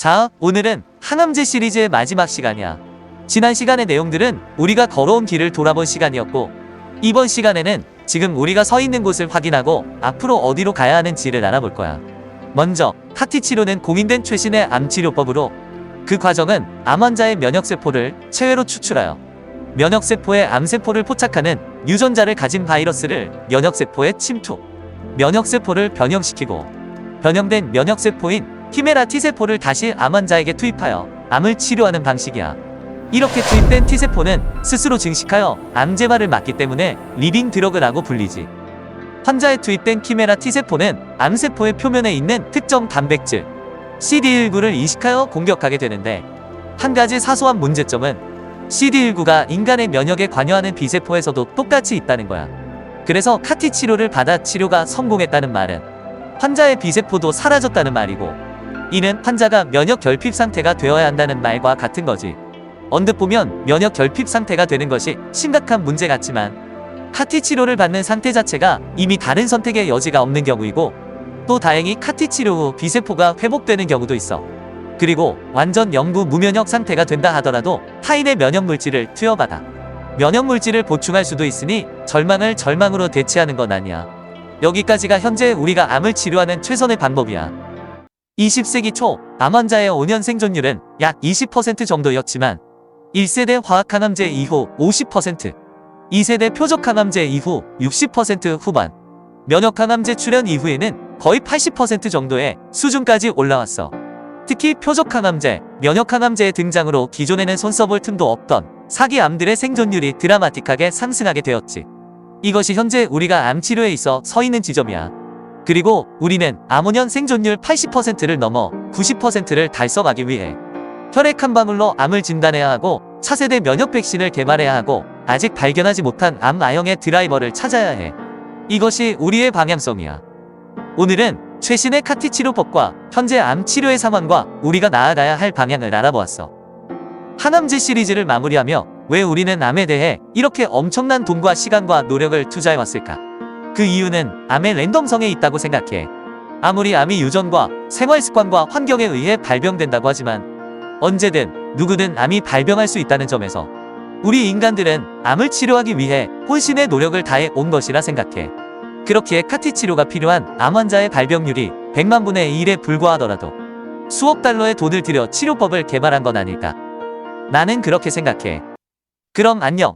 자, 오늘은 항암제 시리즈의 마지막 시간이야. 지난 시간의 내용들은 우리가 걸어온 길을 돌아본 시간이었고, 이번 시간에는 지금 우리가 서 있는 곳을 확인하고 앞으로 어디로 가야 하는지를 알아볼 거야. 먼저, 카티 치료는 공인된 최신의 암 치료법으로 그 과정은 암 환자의 면역세포를 체외로 추출하여 면역세포에 암세포를 포착하는 유전자를 가진 바이러스를 면역세포에 침투, 면역세포를 변형시키고 변형된 면역세포인 히메라 T세포를 다시 암 환자에게 투입하여 암을 치료하는 방식이야. 이렇게 투입된 T세포는 스스로 증식하여 암제발을 막기 때문에 리빙 드러그라고 불리지. 환자에 투입된 키메라 T세포는 암세포의 표면에 있는 특정 단백질 CD19를 이식하여 공격하게 되는데 한 가지 사소한 문제점은 CD19가 인간의 면역에 관여하는 B세포에서도 똑같이 있다는 거야. 그래서 카티 치료를 받아 치료가 성공했다는 말은 환자의 B세포도 사라졌다는 말이고 이는 환자가 면역 결핍 상태가 되어야 한다는 말과 같은 거지. 언뜻 보면 면역 결핍 상태가 되는 것이 심각한 문제 같지만 카티 치료를 받는 상태 자체가 이미 다른 선택의 여지가 없는 경우이고 또 다행히 카티 치료 후 B세포가 회복되는 경우도 있어. 그리고 완전 영구 무면역 상태가 된다 하더라도 타인의 면역 물질을 투여받아 면역 물질을 보충할 수도 있으니 절망을 절망으로 대체하는 건 아니야. 여기까지가 현재 우리가 암을 치료하는 최선의 방법이야. 20세기 초암 환자의 5년 생존율은 약 20% 정도였지만 1세대 화학항암제 이후 50%, 2세대 표적항암제 이후 60% 후반, 면역항암제 출현 이후에는 거의 80% 정도의 수준까지 올라왔어. 특히 표적항암제, 면역항암제의 등장으로 기존에는 손 써볼 틈도 없던 사기 암들의 생존율이 드라마틱하게 상승하게 되었지. 이것이 현재 우리가 암 치료에 있어 서 있는 지점이야. 그리고 우리는 암5년 생존율 80%를 넘어 90%를 달성하기 위해 혈액 한 방울로 암을 진단해야 하고 차세대 면역 백신을 개발해야 하고 아직 발견하지 못한 암 아형의 드라이버를 찾아야 해. 이것이 우리의 방향성이야. 오늘은 최신의 카티 치료법과 현재 암 치료의 상황과 우리가 나아가야 할 방향을 알아보았어. 항암제 시리즈를 마무리하며 왜 우리는 암에 대해 이렇게 엄청난 돈과 시간과 노력을 투자해왔을까? 그 이유는 암의 랜덤성에 있다고 생각해. 아무리 암이 유전과 생활 습관과 환경에 의해 발병된다고 하지만 언제든 누구든 암이 발병할 수 있다는 점에서 우리 인간들은 암을 치료하기 위해 혼신의 노력을 다해 온 것이라 생각해. 그렇기에 카티 치료가 필요한 암 환자의 발병률이 100만 분의 1에 불과하더라도 수억 달러의 돈을 들여 치료법을 개발한 건 아닐까. 나는 그렇게 생각해. 그럼 안녕.